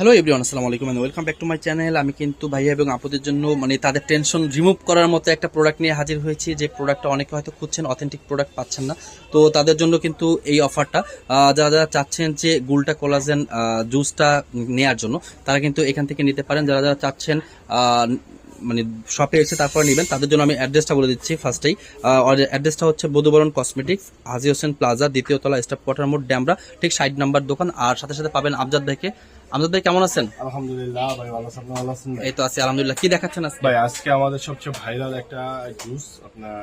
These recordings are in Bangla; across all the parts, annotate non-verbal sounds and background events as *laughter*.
হ্যালো এভরিওয়ান আসসালামু আলাইকুম and welcome back to my channel আমি কিন্তু ভাইয়া এবং আপুদের জন্য মানে তাদের টেনশন রিমুভ করার মতো একটা প্রোডাক্ট নিয়ে হাজির হয়েছি। যে প্রোডাক্টটা অনেকে হয়তো খুঁজছেন অথেন্টিক প্রোডাক্ট পাচ্ছেন না। তো তাদের জন্য কিন্তু এই অফারটা যারা যারা চাচ্ছেন যে গুলটা কোলাজেন জুসটা নেওয়ার জন্য, তারা কিন্তু এখান থেকে নিতে পারেন। যারা যারা চাচ্ছেন মানে শপে এসে তারপর নেবেন, তাদের জন্য আমি অ্যাড্রেসটা বলে দিচ্ছি ফার্স্টেই অ্যাড্রেসটা হচ্ছে বধুবরণ কসমেটিক্স হাজি হোসেন প্লাজা দ্বিতীয় তলা স্টাফ কোয়ার্টার মোড, ড্যামরা, ঠিক ষাট নাম্বার দোকান। আর সাথে সাথে পাবেন আমজাদ ভাইকে আমজাদ ভাই কেমন আছেন? আলহামদুলিল্লাহ ভাই ভালো আছেন ভালো আছেন এই তো আছি আলহামদুলিল্লাহ। কি দেখাচ্ছেন আজকে? ভাই আজকে আমাদের সবচেয়ে ভাইরাল একটা জুস আপনার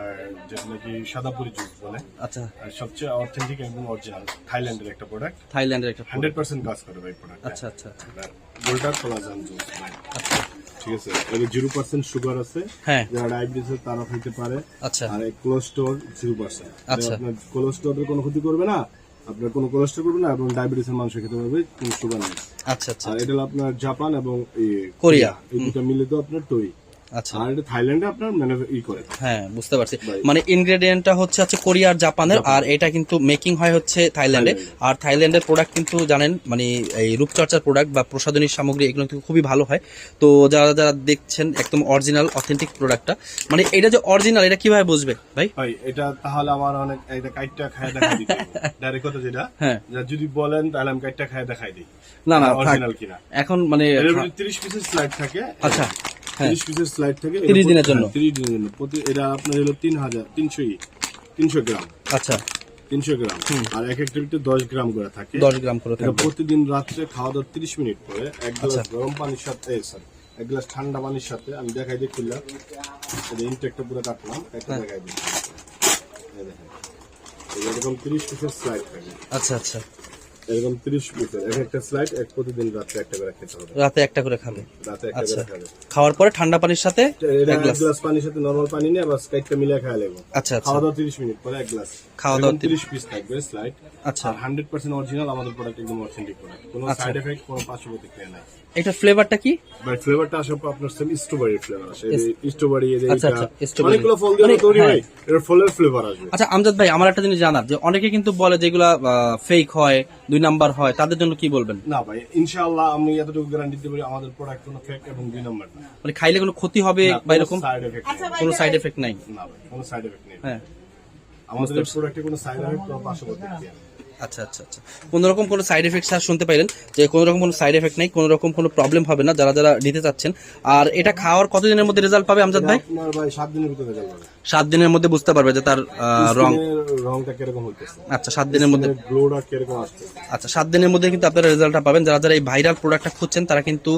যেটা নাকি সাদাপুরি জুস বলে। আচ্ছা। সবচেয়ে অথেন্টিক এবং অরিজিনাল থাইল্যান্ডের একটা প্রোডাক্ট থাইল্যান্ডের একটা হান্ড্রেড পার্সেন্ট কাজ করে ভাই প্রোডাক্ট আচ্ছা আচ্ছা আচ্ছা। গোল্ডার কোলাজান জুস ভাই। আচ্ছা। ঠিক আছে জিরো পার্সেন্ট সুগার আছে। হ্যাঁ। যারা ডায়াবেটিস তারা খেতে পারে। আচ্ছা। আর এই কোলেস্টোর জিরো পার্সেন্ট আচ্ছা। আপনার কোনো ক্ষতি করবে না। আপনার কোনো কোলেস্ট্রল করবে না এবং ডায়াবেটিসের মানুষ খেতে পারবে কোনো সুগার নেই আচ্ছা আচ্ছা। এটা হলো আপনার জাপান এবং কোরিয়া। এই দুটো মিলে তো আপনার টই আচ্ছা। আর এটা থাইল্যান্ডে আপনার মানে ই করে। হ্যাঁ বুঝতে পারছি। মানে ইনগ্রেডিয়েন্টটা হচ্ছে কোরিয়া আর জাপানের আর এটা কিন্তু মেকিং হয় হচ্ছে থাইল্যান্ডে। আর থাইল্যান্ডের প্রোডাক্ট কিন্তু জানেন মানে এই রূপচর্চার প্রোডাক্ট বা সামগ্রী এগুলো কিন্তু খুবই ভালো হয়। তো যারা যারা দেখছেন একদম অরিজিনাল অথেন্টিক প্রোডাক্টটা মানে এটা যে অরিজিনাল এটা কীভাবে বুঝবে ভাই? ভাই এটা তাহলে আমার অনেক এটা কাইটটা খায় ডাইরেক্ট *laughs* কথা যেটা হ্যাঁ। যদি বলেন তাহলে আমি কাইটটা খায় দেখাই দিই। না না অরিজিনাল কিনা। এখন মানে 30 পিসের স্লাইড থাকে। আচ্ছা। হ্যাঁ। 30 পিসের স্লাইড থাকে 30 দিনের জন্য। 30 দিনের জন্য। প্রতি এটা আপনার হলো 3000 300 ই 300 গ্রাম। আচ্ছা। 300 গ্রাম। আর এক একটা ভিতরে 10 গ্রাম করে থাকে। দশ গ্রাম করে থাকবে প্রতিদিন রাত্রে খাওয়া দাওয়ার 30 মিনিট পরে এক গ্লাস আচ্ছা। গরম পানির সাথে সরি এক গ্লাস ঠান্ডা পানির সাথে আমি দেখাই দিই খুললাম। ইনটেকটা পুরো কাটলাম একটা হ্যাঁ। দেখাই দিই এই দেখেন এরকম 30 পিসের স্লাইড থাকে। আচ্ছা আচ্ছা। এরকম 30 পিসের এক একটা স্লাইড এক প্রতিদিন রাত্রে একটা করে খেতে হবে। রাতে একটা করে খাবে? রাতে একটা আচ্ছা। করে খাবে। খাওয়ার পরে ঠান্ডা পানির সাথে এক গ্লাস পানির সাথে নরমাল পানি নিয়ে বাস কাইটটা মিলিয়ে খাওয়া লাগবে আচ্ছা আচ্ছা। খাওয়া দাওয়া 30 মিনিট পরে এক গ্লাস খাওয়া দাওয়া 30 পিস থাকবে স্লাইড আচ্ছা। আর 100% অরিজিনাল আমাদের প্রোডাক্ট একদম অথেন্টিক প্রোডাক্ট কোনো আচ্ছা। সাইড এফেক্ট কোনো পার্শ্ব প্রতিক্রিয়া নাই এটা ফ্লেভারটা কি? বাট ফ্লেভারটা আসলে আপনার সেম স্ট্রবেরি ফ্লেভার আসে। স্ট্রবেরি এর আচ্ছা, আচ্ছা, অনেকগুলো ফল দিয়ে তৈরি হ্যাঁ। হয়। এর ফলের ফ্লেভার আসবে। আচ্ছা আমজাদ ভাই আমার একটা জিনিস জানার যে অনেকে কিন্তু বলে যেগুলা ফেক হয় দুই নাম্বার হয় তাদের জন্য কি বলবেন? না ভাই ইনশাআল্লাহ আমি এতটুকু গ্যারান্টি দিতে পারি আমাদের প্রোডাক্ট কোনো ফেক এবং দুই নাম্বার না। মানে খাইলে কোনো ক্ষতি হবে বা এরকম? সাইড এফেক্ট কোনো সাইড এফেক্ট নাই? না ভাই কোনো সাইড এফেক্ট নেই। হ্যাঁ। আমাদের প্রোডাক্টে কোনো সাইড এফেক্ট বা পার্শ্ব প্রতিক্রিয়া নেই। আচ্ছা আচ্ছা আচ্ছা। কোন রকম কোনো সাইড এফেক্ট স্যার শুনতে পাইলেন? যে কোনো রকম কোনো সাইড এফেক্ট নেই কোনো রকম কোনো প্রবলেম হবে না যারা যারা নিতে চাচ্ছেন। আর এটা খাওয়ার কতদিনের মধ্যে রেজাল্ট পাবে আমজাদ ভাই? সাত দিনের ভিতরে সাত দিনের মধ্যে বুঝতে পারবে যে তার রং। রংটা কীরকম হইতেছে। আচ্ছা সাত দিনের মধ্যে। গ্লোটা কীরকম আসছে। আচ্ছা সাত দিনের মধ্যে কিন্তু আপনারা রেজাল্টটা পাবেন। যারা যারা এই ভাইরাল প্রোডাক্টটা খুঁজছেন তারা কিন্তু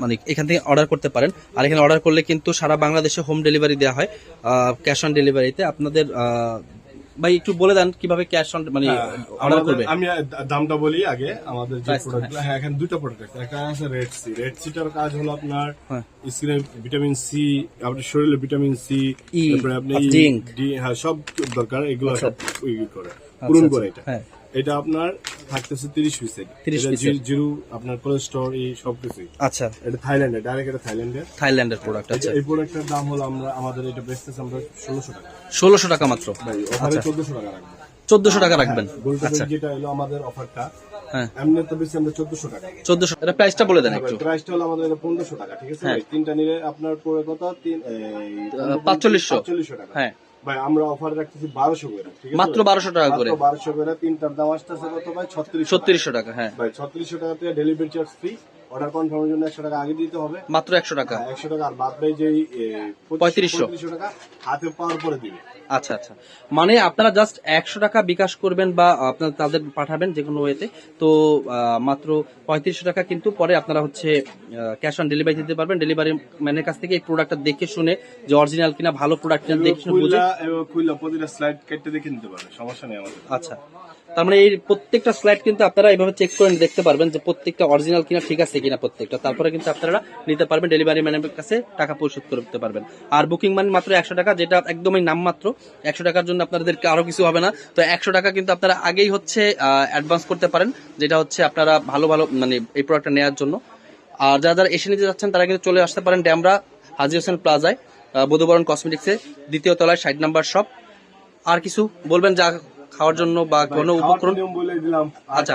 মানে এখান থেকে অর্ডার করতে পারেন। আর এখানে অর্ডার করলে কিন্তু সারা বাংলাদেশে হোম ডেলিভারি দেওয়া হয় ক্যাশ অন ডেলিভারিতে আপনাদের ভাই একটু বলে দেন কীভাবে ক্যাশ অন মানে অর্ডার করবে? আমি দামটা বলি আগে আমাদের যে প্রোডাক্টগুলো প্রোডাক্ট হ্যাঁ এখানে দুটো প্রোডাক্ট আছে। একটা আছে রেড সি রেড সিটার কাজ হলো আপনার হ্যাঁ। স্কিনে ভিটামিন সি আপনার শরীরে ভিটামিন সি E, তারপরে আপনি জিঙ্ক ডি হ্যাঁ সব দরকার এগুলো আচ্ছা। সব ইউজ করে পূরণ আচ্ছা, করে এটা। হ্যাঁ। এটা আপনার থাকতেছে তিরিশ পিসের। 30 পিসের। জিরো আপনার কোলেস্ট্রল এই সব কিছুই আচ্ছা। এটা থাইল্যান্ডের ডাইরেক্ট এটা থাইল্যান্ডের। থাইল্যান্ডের প্রোডাক্ট আচ্ছা। এই প্রোডাক্টের দাম হলো আমরা আমাদের এটা বেচতেছে আমরা ষোলোশো টাকা। ষোলোশো টাকা মাত্র। ভাই ওখানে চোদ্দশো টাকা রাখব। চোদ্দশো টাকা রাখবেন। আচ্ছা। যেটা হলো আমাদের অফারটা হ্যাঁ। এমনি তো বেশি আমরা চোদ্দশো টাকা। চোদ্দশো এটা প্রাইসটা বলে দেন একটু। প্রাইসটা হলো আমাদের পনেরোশো টাকা ঠিক আছে? হ্যাঁ। তিনটা নিলে আপনার পড়ে পাঁচচল্লিশশো। পাঁচচল্লিশশো টাকা। হ্যাঁ। ভাই আমরা অফার রাখতেছি বারোশো করে মাত্র বারোশো টাকা করে। বারোশো করে তিনটার দাম আসতেছে কত ভাই? ছত্রিশ ছত্রিশশো টাকা। হ্যাঁ। ভাই ছত্রিশশো টাকা থেকে ডেলিভারি চার্জ ফ্রি অর্ডার কনফার্মের জন্য একশো টাকা আগে দিতে হবে। মাত্র একশো টাকা? একশো টাকা। আর বাদ যে পঁয়ত্রিশশো। টাকা হাতে পাওয়ার পরে দিবে। আচ্ছা আচ্ছা। মানে আপনারা জাস্ট একশো টাকা বিকাশ করবেন বা আপনার তাদের পাঠাবেন যে কোনো ওয়েতে। তো মাত্র পঁয়ত্রিশশো টাকা কিন্তু পরে আপনারা হচ্ছে ক্যাশ অন ডেলিভারি দিতে পারবেন। ডেলিভারি ম্যানের কাছ থেকে এই প্রোডাক্টটা দেখে শুনে যে অরিজিনাল কিনা ভালো প্রোডাক্ট কিনা দেখে শুনে বুঝে। প্রতিটা স্লাইড কেটে দেখে নিতে পারবে সমস্যা নেই আমাদের। আচ্ছা। তার মানে এই প্রত্যেকটা স্লাইড কিন্তু আপনারা এইভাবে চেক করে দেখতে পারবেন যে প্রত্যেকটা অরিজিনাল কিনা ঠিক আছে কিনা প্রত্যেকটা। তারপরে কিন্তু আপনারা নিতে পারবেন ডেলিভারি ম্যানের কাছে টাকা পরিশোধ করতে পারবেন। আর বুকিং মানে মাত্র একশো টাকা, যেটা একদমই নামমাত্র। একশো টাকার জন্য আপনাদেরকে আরও কিছু হবে না। তো একশো টাকা কিন্তু আপনারা আগেই হচ্ছে অ্যাডভান্স করতে পারেন, যেটা হচ্ছে আপনারা ভালো ভালো মানে এই প্রোডাক্টটা নেওয়ার জন্য। আর যারা যারা এসে নিতে যাচ্ছেন, তারা কিন্তু চলে আসতে পারেন ড্যামরা হাজি হোসেন প্লাজায় বধুবরণ কসমেটিক্সে দ্বিতীয় তলায় ষাট নাম্বার শপ আর কিছু বলবেন যা খাওয়ার জন্য বা কোনো উপকরণ আচ্ছা।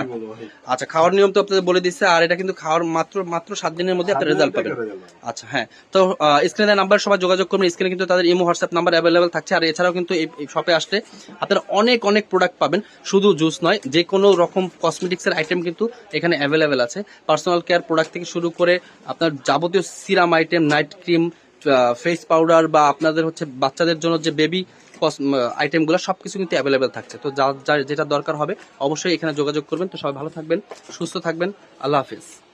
আচ্ছা খাওয়ার নিয়ম তো আপনাদের বলে দিচ্ছে আর এটা কিন্তু খাওয়ার মাত্র মাত্র সাত দিনের মধ্যে আপনি রেজাল্ট পাবেন পাবেন। আচ্ছা হ্যাঁ তো স্ক্রিনে নাম্বার সবাই যোগাযোগ করবেন স্ক্রিনে কিন্তু তাদের ইমো হোয়াটসঅ্যাপ নাম্বার অ্যাভেলেবেল থাকছে আর এছাড়াও কিন্তু এই শপে আসলে আপনারা অনেক অনেক প্রোডাক্ট পাবেন শুধু জুস নয় যে কোনো রকম কসমেটিক্সের আইটেম কিন্তু এখানে অ্যাভেলেবেল আছে পার্সোনাল কেয়ার প্রোডাক্ট থেকে শুরু করে আপনার যাবতীয় serum item night cream face powder বা আপনাদের হচ্ছে বাচ্চাদের জন্য যে বেবি আইটেমগুলো সব কিছু কিন্তু অ্যাভেলেবেল থাকছে। তো যা যা- যেটা দরকার হবে, অবশ্যই এখানে যোগাযোগ করবেন। তো সবাই ভালো থাকবেন, সুস্থ থাকবেন। আল্লাহ হাফিজ।